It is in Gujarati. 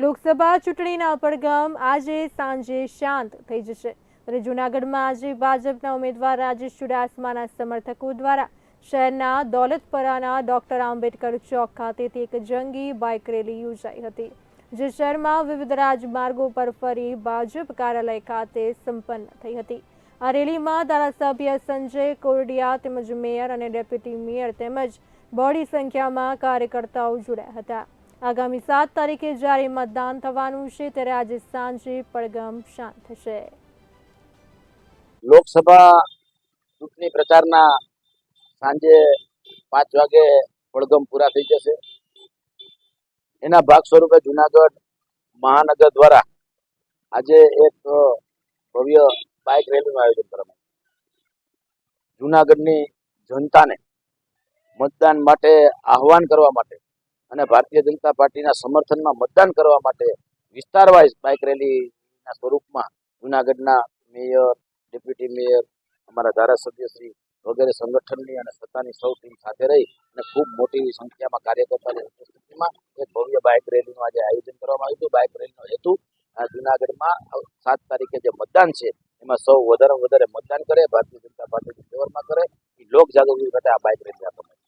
લોકસભા ચૂંટણીના પડઘમ આજે સાંજે શાંત થઈ જશે. ત્યારે જૂનાગઢમાં આજે ભાજપના ઉમેદવાર રાજેશ ચુડાસમાના સમર્થકો દ્વારા શહેરના દોલતપરાના ડોક્ટર આંબેડકર ચોક ખાતેથી એક જંગી બાઇક રેલી યોજાઈ હતી, જે શહેરમાં વિવિધ રાજમાર્ગો પર ફરી ભાજપ કાર્યાલય ખાતે સંપન્ન થઈ હતી. આ રેલીમાં ધારાસભ્ય સંજય કોરડિયા તેમજ મેયર અને ડેપ્યુટી મેયર તેમજ બોડી સંખ્યામાં કાર્યકર્તાઓ જોડાયા હતા. આગામી સાત તારીખે જ્યારે મતદાન થવાનું છે, ત્યારે આજે સાંજે પડગમ શાંત થશે લોકસભા ચૂંટણી પ્રચારના સાંજે પાંચ વાગે પડગમ પૂરા થઈ જશે એના ભાગ સ્વરૂપે જુનાગઢ મહાનગર દ્વારા આજે એક ભવ્ય બાઇક રેલીનું આયોજન કરવામાં. જુનાગઢની જનતાને મતદાન માટે આહવાન કરવા માટે અને ભારતીય જનતા પાર્ટીના સમર્થનમાં મતદાન કરવા માટે વિસ્તાર વાઇઝ બાઇક રેલીના સ્વરૂપમાં જુનાગઢના મેયર, ડેપ્યુટી મેયર, અમારા ધારાસભ્યશ્રી વગેરે સંગઠનની અને સત્તાની સૌ ટીમ સાથે રહી અને ખૂબ મોટી સંખ્યામાં કાર્યકર્તાની ઉપસ્થિતિમાં એક ભવ્ય બાઇક રેલીનું આજે આયોજન કરવામાં આવ્યું હતું બાઇક રેલીનો હેતુ જુનાગઢમાં સાત તારીખે જે મતદાન છે, એમાં સૌ વધારે વધારે મતદાન કરે, ભારતીય જનતા પાર્ટીની ફેવરમાં કરે, એ લોક જાગૃતિ માટે આ બાઇક રેલી આવી.